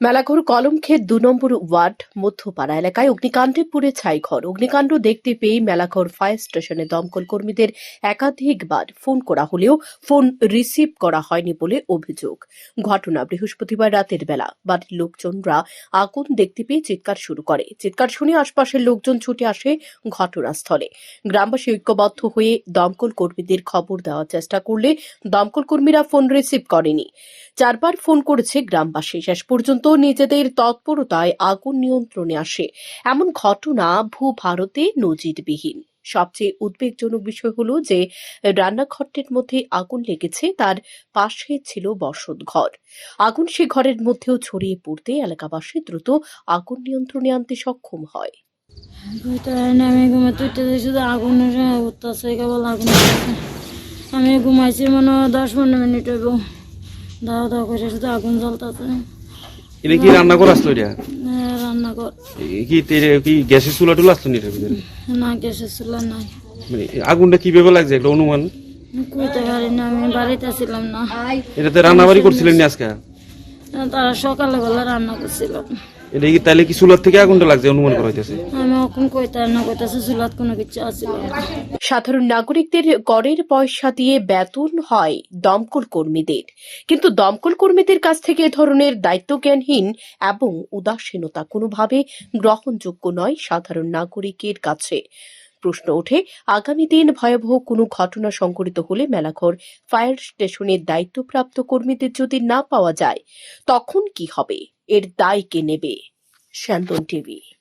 মেলাঘর কলমক্ষেত দু নম্বর ওয়ার্ড, মধ্যপাড়া এলাকায় অগ্নিকাণ্ডে পুড়ে ছাই ঘর। অগ্নিকাণ্ড দেখতে পেয়ে মেলাঘর ফায়ার স্টেশনে দমকল কর্মীদের একাধিকবার ফোন করা হলেও ফোন রিসিভ করা হয়নি বলে অভিযোগ। ঘটনা বৃহস্পতিবার রাতের বেলা। বাড়ির লোকজনরা আগুন দেখতে পেয়ে চিৎকার শুরু করে। চিৎকার শুনে আশপাশের লোকজন ছুটে আসে ঘটনাস্থলে। গ্রামবাসী ঐক্যবদ্ধ হয়ে দমকল কর্মীদের খবর দেওয়ার চেষ্টা করলে দমকল কর্মীরা ফোন রিসিভ করেনি। চারবার ফোন করেছে গ্রামবাসী। শেষ পর্যন্ত নিজেদের তৎপরতায় আগুন নিয়ন্ত্রণে আসে। এমন ঘটনা ভূ ভারতে নজিরবিহীন। সবচেয়ে উদ্বেগজনক বিষয় হলো যে, রান্নাঘরটির মধ্যে আগুন লেগেছে, তার পাশে ছিল বসত ঘর। আগুন সে ঘরের মধ্যেও ছড়িয়ে পড়তে এলাকাবাসী দ্রুত আগুন নিয়ন্ত্রণে আনতে সক্ষম হয়। আমি আগুন ঘুমাইছি মনে হয় দশ পনেরো মিনিট হইব। দাওয়া দাও করে শুধু আগুন জ্বলতেছে। এটা কি রান্না করে আসলো এটা? রান্না কর কি তে- কি গ্যাসের চুলা টুলা আসতো নি ভিতরে? না গ্যাসের চুলা নাই। মানে আগুনটা কীভাবে লাগছে? একটা অনুমান? কইতে পারি না আমি বাড়িতে ছিলাম না। এটাতে রান্না বাড়ি করছিলেন আজকে? তারা সকালে বেলা রান্না করছিল। এটা কি তাহলে কি চুলার থেকে আগুনটা লাগছে অনুমান করা হইতেছে? আমি এখন কইতে না কইতেছে চুলাত কোনো কিছু আসছিল সাধারণ নাগরিকদের গড়ের পয়সা দিয়ে বেতন হয় দমকল কর্মীদের। কিন্তু দমকল কর্মীদের কাছ থেকে এ ধরনের দায়িত্বজ্ঞানহীন এবং উদাসীনতা কোনোভাবে গ্রহণযোগ্য নয় সাধারণ নাগরিকের কাছে। প্রশ্ন ওঠে, আগামী দিন ভয়াবহ কোনো ঘটনা সংঘটিত হলে মেলাঘর, ফায়ার স্টেশনের দায়িত্বপ্রাপ্ত কর্মীদের যদি না পাওয়া যায়, তখন কি হবে? এর দায় কে নেবে? শ্যান্তন টিভি